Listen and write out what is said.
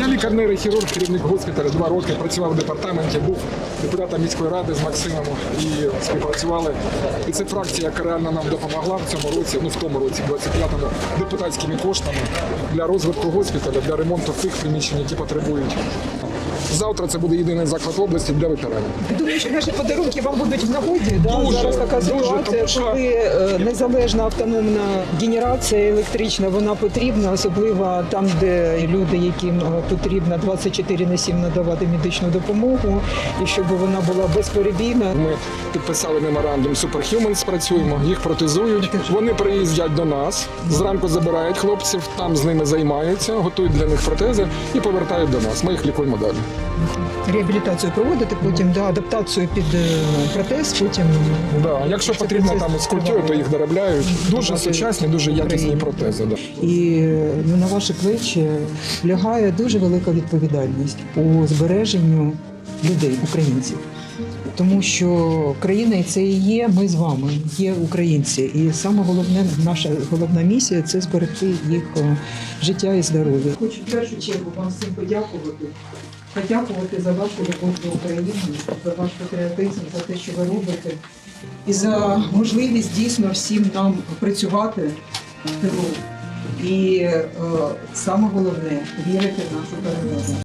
Я лікар нейрохірург, керівник госпіталю, два роки працював в департаменті, був депутатом міської ради з Максимом і співпрацювали. І це фракція, яка реально нам допомогла в цьому році, ну в тому році, 25-му, депутатськими коштами для розвитку госпіталя, для ремонту тих приміщень, які потребують. Завтра це буде єдиний заклад області для ветеранів. Думаю, що наші подарунки вам будуть в нагоді. Да? Дуже, Зараз така дуже, ситуація, тому що- коли е, незалежна автономна генерація електрична, вона потрібна, особливо там, де люди, яким е, потрібно 24 на 7 надавати медичну допомогу, і щоб вона була безперебійна. Ми підписали меморандум Superhumans, працюємо, їх протезують. Вони приїздять до нас, зранку забирають хлопців, там з ними займаються, готують для них протези і повертають до нас. Ми їх лікуємо далі. Реабілітацію проводити, потім да, адаптацію під е, протез, потім Да. Якщо потрібно там скульптури, то їх доробляють. Дуже сучасні, дуже якісні протези. Да. І ну, на ваші плечі лягає дуже велика відповідальність у збереженню людей, українців. Тому що країна це і є ми з вами, є українці. І саме головне, наша головна місія це зберегти їх е, життя і здоров'я. Хочу в першу чергу вам всім подякувати. Подякувати за вашу любов до України, за ваш патріотизм, за те, що ви робите, і за можливість дійсно всім нам працювати в тилу. І е, саме головне вірити в нашу перемогу.